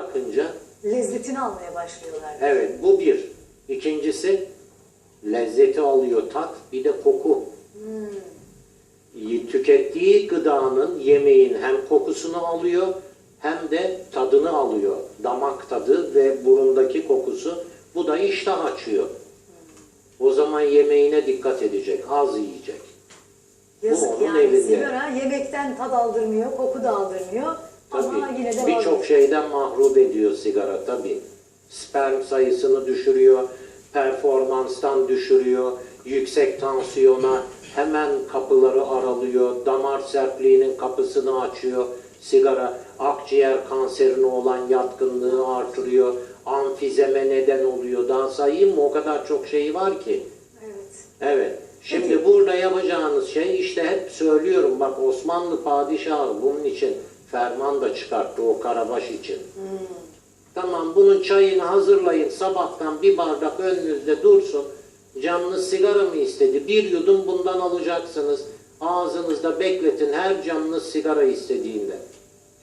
bırakınca Lezzetini almaya başlıyorlar. evet bu bir. İkincisi lezzeti alıyor tat bir de koku. Y- Tükettiği gıdanın, yemeğin hem kokusunu alıyor hem de tadını alıyor. Damak tadı ve burundaki kokusu. Bu da iştah açıyor. O zaman yemeğine dikkat edecek, az yiyecek. Yazık onun yani elinde. sigara yemekten tad aldırmıyor, koku da aldırmıyor. Tabii birçok şeyden mahrum ediyor sigara tabii. Sperm sayısını düşürüyor, performanstan düşürüyor, yüksek tansiyona hemen kapıları aralıyor, damar sertliğinin kapısını açıyor. Sigara akciğer kanserine olan yatkınlığı artırıyor, amfizeme neden oluyor. Daha sayayım mı? O kadar çok şey var ki. Evet. Evet. Şimdi Peki. burada yapacağınız şey işte hep söylüyorum bak Osmanlı padişahı bunun için ferman da çıkarttı o Karabaş için. Tamam bunun çayını hazırlayın sabahtan bir bardak önünüzde dursun. Canınız sigara mı istedi? Bir yudum bundan alacaksınız. Ağzınızda bekletin her canınız sigara istediğinde.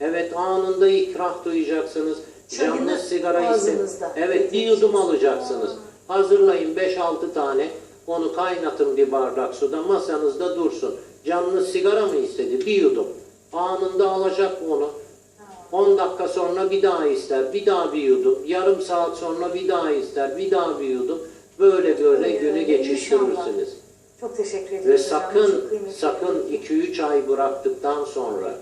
Evet anında ikrah duyacaksınız. Çayını Canınız sigara istedi. Evet bir yudum alacaksınız. Hazırlayın 5-6 tane. Onu kaynatın bir bardak suda masanızda dursun. Canınız sigara mı istedi? Bir yudum. Anında alacak onu. 10 dakika sonra bir daha ister, bir daha bir yudum. Yarım saat sonra bir daha ister, bir daha bir yudum. Böyle böyle Öyle, günü geçiştirirsiniz. Çok teşekkür ediyorum. Ve sakın sakın 2-3 ay bıraktıktan sonra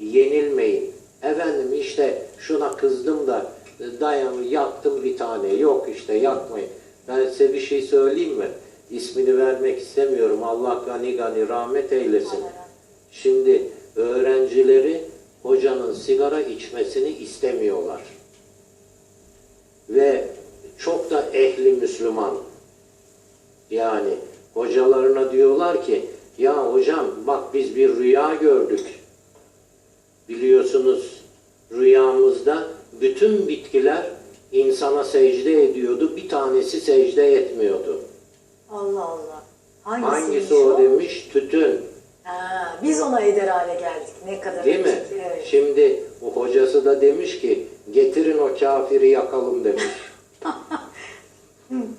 yenilmeyin. Efendim işte şuna kızdım da e, dayanı yaktım bir tane. Yok işte yakmayın. Ben size bir şey söyleyeyim mi? İsmini vermek istemiyorum. Allah gani gani rahmet eylesin. Şimdi öğrencileri hocanın sigara içmesini istemiyorlar. Ve çok da ehli Müslüman. Yani hocalarına diyorlar ki ya hocam bak biz bir rüya gördük. Biliyorsunuz rüyamızda bütün bitkiler insana secde ediyordu. Bir tanesi secde etmiyordu. Allah Allah. Hangisiymiş Hangisi o demiş? Tütün. Ona eder hale geldik. Ne kadar Değil mi? Evet. Şimdi o hocası da demiş ki getirin o kafiri yakalım demiş.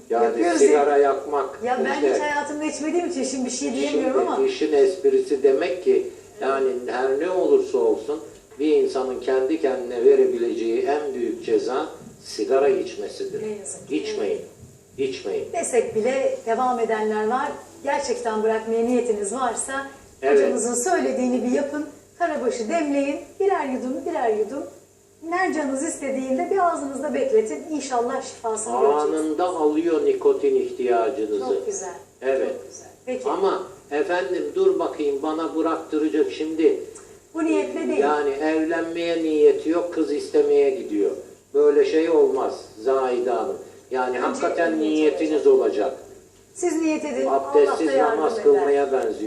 yani Yapıyoruz sigara yakmak Ya ben işte hiç hayatımda içmediğim için şimdi bir şey diyemiyorum şimdi ama işin esprisi demek ki yani her ne olursa olsun bir insanın kendi kendine verebileceği en büyük ceza sigara içmesidir. Ne yazık ki. İçmeyin. İçmeyin. desek bile devam edenler var. Gerçekten bırakmaya niyetiniz varsa Evet. hocamızın söylediğini bir yapın. Karabaşı demleyin. Birer yudum birer yudum. Her canınız istediğinde bir ağzınızda bekletin. İnşallah şifasını göreceksiniz. Anında alıyor nikotin ihtiyacınızı. Çok güzel. Evet. Çok güzel. Peki Ama efendim dur bakayım bana bıraktıracak şimdi. bu niyetle değil. Yani evlenmeye niyeti yok, kız istemeye gidiyor. Böyle şey olmaz Zahide Hanım. Yani hakikaten niyet niyetiniz olacak. Siz niyet edin. Abdestsiz namaz kılmaya benziyor.